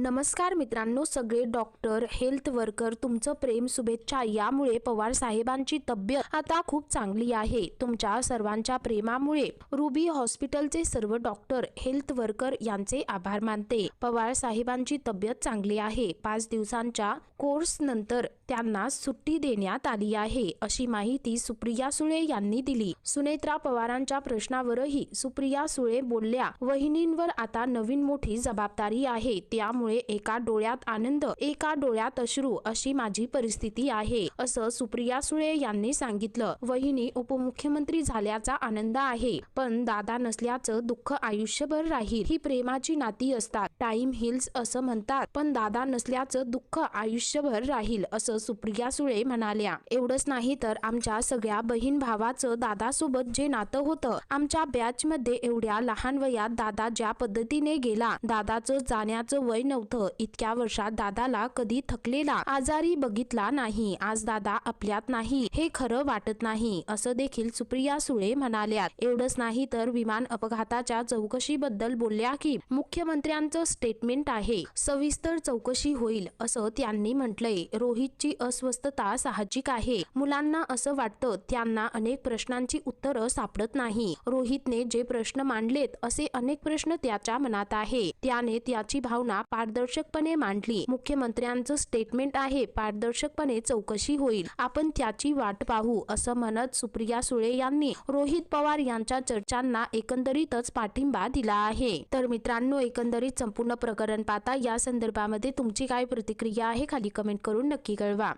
नमस्कार मित्रांनो सगळे डॉक्टर हेल्थ वर्कर तुमचं प्रेम शुभेच्छा यामुळे पवार साहेबांची तब्येत आता खूप चांगली आहे. तुमच्या सर्वांच्या प्रेमामुळे रुबी हॉस्पिटलचे सर्व डॉक्टर हेल्थ वर्कर यांचे आभार मानते. पवार साहेबांची तब्येत चांगली आहे. पाच दिवसांच्या कोर्स नंतर त्यांना सुट्टी देण्यात आली आहे अशी माहिती सुप्रिया सुळे यांनी दिली. सुनेत्रा पवारांच्या प्रश्नावरही सुप्रिया सुळे बोलल्या वहिनींवर आता नवीन मोठी जबाबदारी आहे. त्यामुळे एका डोळ्यात आनंद एका डोळ्यात अश्रू अशी माझी परिस्थिती आहे असं सुप्रिया सुळे यांनी सांगितलं. वहिनी उपमुख्यमंत्री झाल्याचा आनंद आहे पण दादा नसल्याचं दुःख आयुष्यभर राहील. ही प्रेमाची नाती असतात. टाइम हिल्स असं म्हणतात पण दादा नसल्याचं दुःख आयुष्यभर राहील असं सुप्रिया सुळे म्हणाल्या. एवढंच नाही तर आमच्या सगळ्या बहीण भावाचं दादासोबत जे नातं होतं आमच्या बॅच मध्ये एवढ्या लहान वयात दादा ज्या पद्धतीने गेला दादाचं जाण्याचं वय नव्हतं. इतक्या वर्षात दादाला कधी थकलेला आजारी बघितला नाही. आज दादा आपल्यात नाही. हे खरं वाटत नाही असं देखील सुप्रिया सुळे म्हणाल्या एवढंच नाही तर विमान अपघाताच्या चौकशीबद्दल बोलल्या की मुख्यमंत्र्यांचं स्टेटमेंट आहे सविस्तर चौकशी होईल असं त्यांनी म्हटलंय. रोहितची अस्वस्थता साहजिक आहे. मुलांना असं वाटतं त्यांना अनेक प्रश्नांची उत्तरं सापडत नाही. रोहितने जे प्रश्न मांडलेत असे अनेक प्रश्न त्याच्या मनात आहे. त्याने त्याची भावना पारदर्शकपणे मांडली. मुख्यमंत्र्यांचं स्टेटमेंट आहे पारदर्शकपणे चौकशी होईल. आपण त्याची वाट पाहू असं म्हणत सुप्रिया सुळे यांनी रोहित पवार यांच्या चर्चांना एकंदरीतच पाठिंबा दिला आहे. तर मित्रांनो एकंदरीत संपूर्ण प्रकरण पाहता या संदर्भामध्ये तुमची काय प्रतिक्रिया आहे खाली कमेंट करून नक्की कळवा.